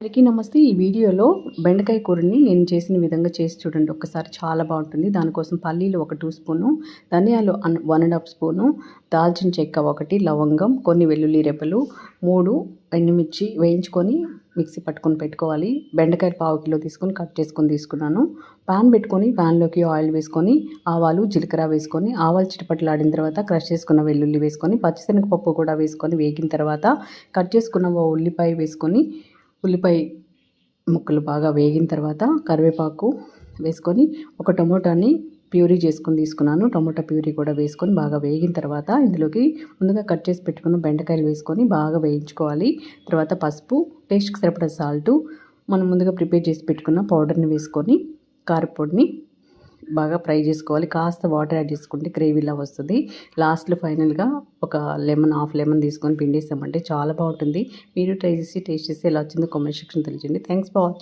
అందరికీ నమస్తే. ఈ వీడియోలో బెండకాయ కూరని నేను చేసిన విధంగా చేసి చూడండి. ఒక్కసారి చాలా బాగుంటుంది. దానికోసం పల్లీలు ఒక టూ స్పూను ధనియాలు అన్- వన్ అండ్ హాఫ్ స్పూను దాల్చిన చెక్క ఒకటి లవంగం కొన్ని వెల్లుల్లి రెబ్బలు మూడు ఎండుమిర్చి వేయించుకొని మిక్సీ పట్టుకొని పెట్టుకోవాలి. బెండకాయలు పావు కిలో తీసుకొని కట్ చేసుకొని తీసుకున్నాను. పాన్ పెట్టుకొని పాన్లోకి ఆయిల్ వేసుకొని ఆవాలు జీలకర్ర వేసుకొని ఆవాలు చిటపట్లాడిన తర్వాత క్రష్ చేసుకున్న వెల్లుల్లి వేసుకొని పచ్చిశనగపప్పు కూడా వేసుకొని వేగిన తర్వాత కట్ చేసుకున్న ఉల్లిపాయ వేసుకొని ఉల్లిపాయ ముక్కలు బాగా వేగిన తర్వాత కరివేపాకు వేసుకొని ఒక టమోటాని ప్యూరీ చేసుకుని తీసుకున్నాను. టమోటా ప్యూరీ కూడా వేసుకొని బాగా వేగిన తర్వాత ఇందులోకి ముందుగా కట్ చేసి పెట్టుకున్న బెండకాయలు వేసుకొని బాగా వేయించుకోవాలి. తర్వాత పసుపు టేస్ట్కి సరిపడా సాల్టు మనం ముందుగా ప్రిపేర్ చేసి పెట్టుకున్న పౌడర్ని వేసుకొని కారపొడిని బాగా ఫ్రై చేసుకోవాలి. కాస్త వాటర్ యాడ్ చేసుకుంటే గ్రేవీలా వస్తుంది. లాస్ట్లో ఫైనల్గా ఒక లెమన్ హాఫ్ లెమన్ తీసుకొని పిండేసామంటే చాలా బాగుంటుంది. మీరు ట్రై చేసి టేస్ట్ చేసి ఎలా వచ్చిందో కామెంట్ సెక్షన్ తెలియజేయండి. Thanks for watching